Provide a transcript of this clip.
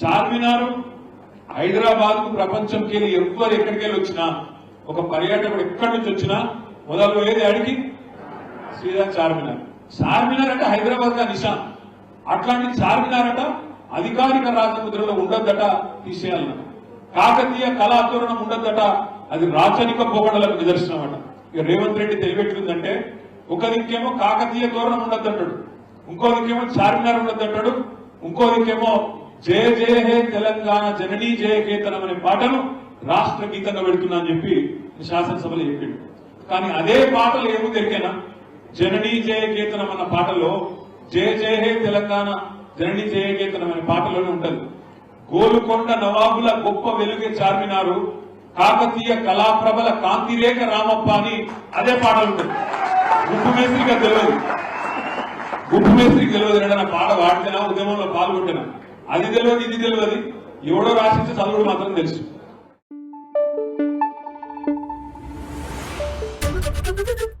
చార్మినారు హైదరాబాద్కు ప్రపంచంకి వెళ్ళి ఎవ్వరు ఎక్కడికి వెళ్ళి వచ్చినా ఒక పర్యాటకుడు ఎక్కడి నుంచి వచ్చినా మొదలు ఏది అడిగి? శ్రీరామ్ చార్మినార్. చార్మినార్ అంటే హైదరాబాద్గా నిషాన్ అట్లాంటి చార్మినార్ అట అధికారిక రాజముద్రలో ఉండద్దట తీసేయాలన్న కాకతీయ కళాతోరణం ఉండద్దట అది రాచరిక పోగడలకు నిదర్శనం అట. ఇక రేవంత్ రెడ్డి తెలిపెట్టిందంటే ఒక దిక్కేమో కాకతీయ తోరణం ఉండద్దంటాడు ఇంకో దిక్కేమో చార్మినార్ ఉండద్దంటాడు ఇంకో దిక్కేమో జయ జయ హే తెలంగాణ జననీ జయ కేతనం అనే పాటను రాష్ట్ర గీతంగా పెడుతున్నా అని చెప్పి శాసనసభలో చెప్పిండు. కానీ అదే పాటలు ఏమో తెలికేనా జననీ జయ కేతనం అన్న పాటలో జయ జయ హే తెలంగాణ జననీ జయ కేతనం అనే పాటలోనే ఉంటది. గోలుకొండ నవాబుల గొప్ప వెలుగే చార్మినారు కాకతీయ కళాప్రభల కాంతిరేఖ రామప్ప అని అదే పాటలు ఉంటుంది గుప్పు మేస్త్రిగా తెలియదు. గుప్పు మేస్త్రికి తెలియదు ఏదైనా పాట వాడితేనా? ఉద్యమంలో పాల్గొంటేనా అది తెలియదు ఇది తెలియదు ఎవడో రాసించే చదువుడు మాత్రం తెలుసు Thank you.